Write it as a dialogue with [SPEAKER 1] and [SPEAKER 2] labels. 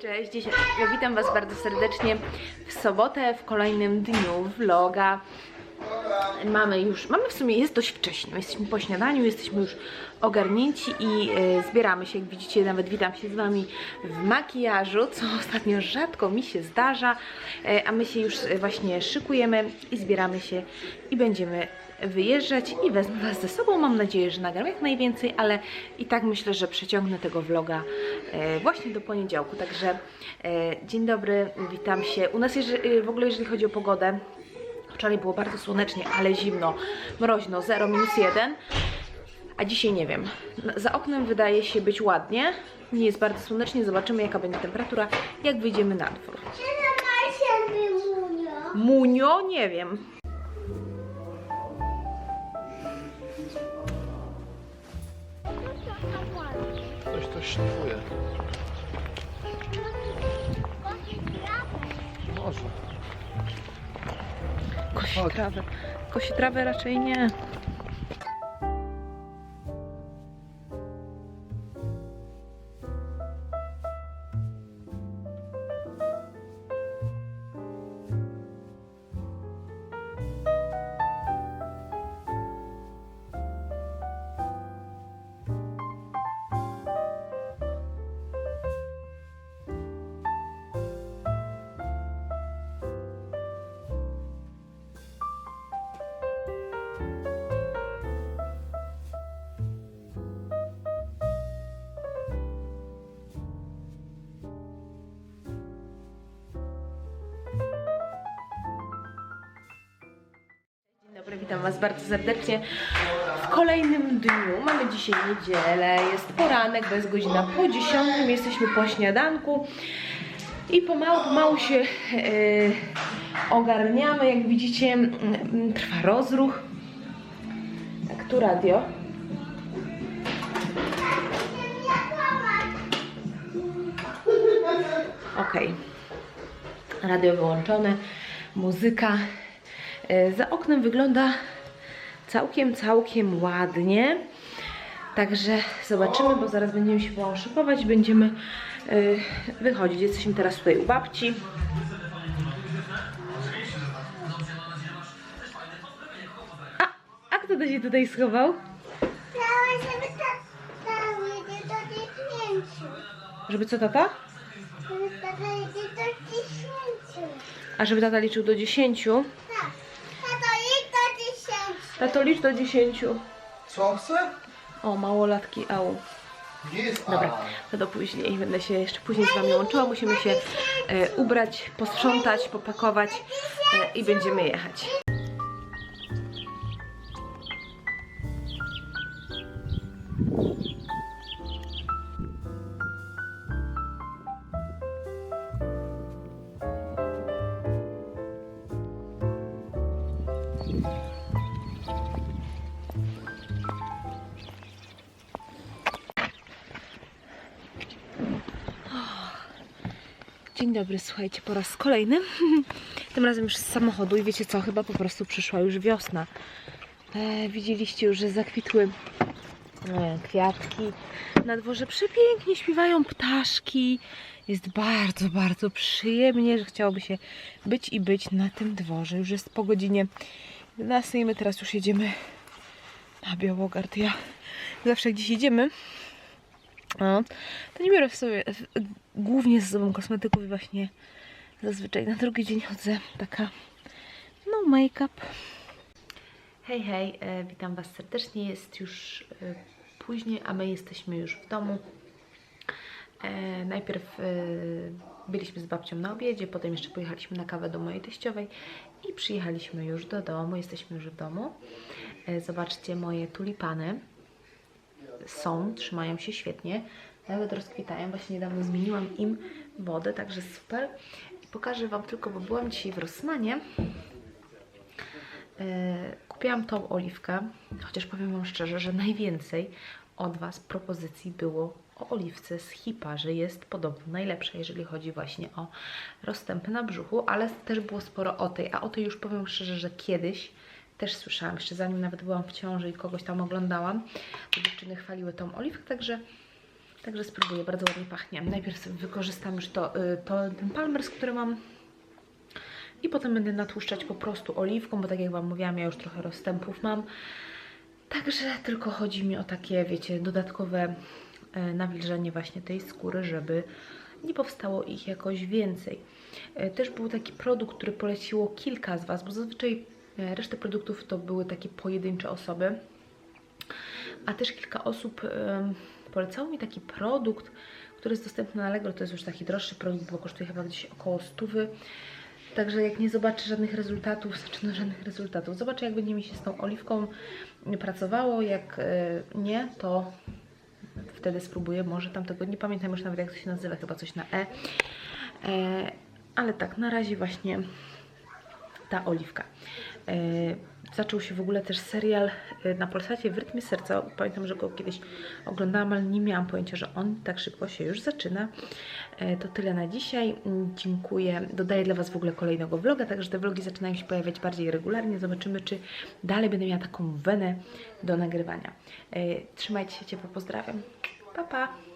[SPEAKER 1] Cześć, dzisiaj witam Was bardzo serdecznie w sobotę, w kolejnym dniu vloga. Mamy już, mamy w sumie, jest dość wcześnie, jesteśmy po śniadaniu, jesteśmy już ogarnięci i e, zbieramy się, jak widzicie, nawet witam się z Wami w makijażu, co ostatnio rzadko mi się zdarza, e, a my się już e, właśnie szykujemy i zbieramy się i będziemy wyjeżdżać i wezmę Was ze sobą. Mam nadzieję, że nagram jak najwięcej, ale i tak myślę, że przeciągnę tego vloga właśnie do poniedziałku. Także dzień dobry, witam się. U nas w ogóle jeżeli chodzi o pogodę, wczoraj było bardzo słonecznie, ale zimno, mroźno, 0, minus 1. A dzisiaj nie wiem. Za oknem wydaje się być ładnie. Nie jest bardzo słonecznie. Zobaczymy jaka będzie temperatura, jak wyjdziemy na dwór.
[SPEAKER 2] Czy na się wymunio?
[SPEAKER 1] Munio? Nie wiem.
[SPEAKER 3] Ktoś coś szlifuje.
[SPEAKER 1] Kosi trawę. Kosi trawę raczej nie. Witam Was bardzo serdecznie w kolejnym dniu. Mamy dzisiaj niedzielę, jest poranek, to jest godzina po 10, jesteśmy po śniadanku i pomału, pomału się e, ogarniamy. Jak widzicie, mm, trwa rozruch. Tak, tu radio. Okej. Radio wyłączone, muzyka. E, Za oknem wygląda całkiem, całkiem ładnie. Także zobaczymy, bo zaraz będziemy się szykować, będziemy e, wychodzić. Jesteśmy teraz tutaj u babci. A, a kto to się tutaj schował?
[SPEAKER 2] Żeby dziesięciu.
[SPEAKER 1] Co tata?
[SPEAKER 2] Żeby tata jedzie do dziesięciu.
[SPEAKER 1] A żeby tata liczył do 10.
[SPEAKER 2] Tato
[SPEAKER 1] licz do 10.
[SPEAKER 3] Co chce?
[SPEAKER 1] O, małolatki, au.
[SPEAKER 3] Jest
[SPEAKER 1] Dobra, to do później. Będę się jeszcze później z Wami łączyła. Musimy się e, ubrać, posprzątać, popakować e, i będziemy jechać. Dzień dobry, słuchajcie, po raz kolejny. Tym razem już z samochodu i wiecie co, chyba po prostu przyszła już wiosna. E, widzieliście już, że zakwitły e, kwiatki. Na dworze przepięknie śpiewają ptaszki. Jest bardzo, bardzo przyjemnie, że chciałoby się być i być na tym dworze. Już jest po godzinie 11 i my teraz już jedziemy na Białogard. Ja zawsze gdzieś jedziemy, no, to nie biorę w sobie głównie z sobą kosmetyków i właśnie zazwyczaj na drugi dzień chodzę taka no make-up. Hej, hej, e, witam Was serdecznie. Jest już e, później, a my jesteśmy już w domu. E, najpierw e, byliśmy z babcią na obiedzie, potem jeszcze pojechaliśmy na kawę do mojej teściowej i przyjechaliśmy już do domu. Jesteśmy już w domu. E, zobaczcie moje tulipany są, trzymają się świetnie, nawet rozkwitają. Właśnie niedawno zmieniłam im wodę, także super. I pokażę Wam tylko, bo byłam dzisiaj w Rossmanie. E, Kupiłam tą oliwkę, chociaż powiem Wam szczerze, że najwięcej od Was propozycji było o oliwce z Hipa, że jest podobno najlepsza, jeżeli chodzi właśnie o rozstępy na brzuchu, ale też było sporo o tej, a o tej już powiem szczerze, że kiedyś też słyszałam, jeszcze zanim nawet byłam w ciąży i kogoś tam oglądałam, to dziewczyny chwaliły tą oliwkę, także Także spróbuję, bardzo ładnie pachnie. Najpierw wykorzystam już to, y, to ten palmers, który mam i potem będę natłuszczać po prostu oliwką, bo tak jak Wam mówiłam, ja już trochę rozstępów mam. Także tylko chodzi mi o takie, wiecie, dodatkowe e, nawilżenie właśnie tej skóry, żeby nie powstało ich jakoś więcej. E, Też był taki produkt, który poleciło kilka z Was, bo zazwyczaj resztę produktów to były takie pojedyncze osoby. A też kilka osób em, polecało mi taki produkt, który jest dostępny na Allegro. To jest już taki droższy produkt, bo kosztuje chyba gdzieś około 100. Także jak nie zobaczę żadnych rezultatów, znaczy no żadnych rezultatów, zobaczę jak będzie mi się z tą oliwką pracowało. Jak e, nie, to wtedy spróbuję. Może tam tego nie pamiętam już nawet jak to się nazywa, chyba coś na E. e ale tak, na razie właśnie ta oliwka. E, zaczął się w ogóle też serial e, na Polsacie w rytmie serca. Pamiętam, że go kiedyś oglądałam, ale nie miałam pojęcia, że on tak szybko się już zaczyna. E, to tyle na dzisiaj. Mm, Dziękuję. Dodaję dla Was w ogóle kolejnego vloga, także te vlogi zaczynają się pojawiać bardziej regularnie. Zobaczymy, czy dalej będę miała taką wenę do nagrywania. Trzymajcie się ciepło, pozdrawiam. Pa, pa!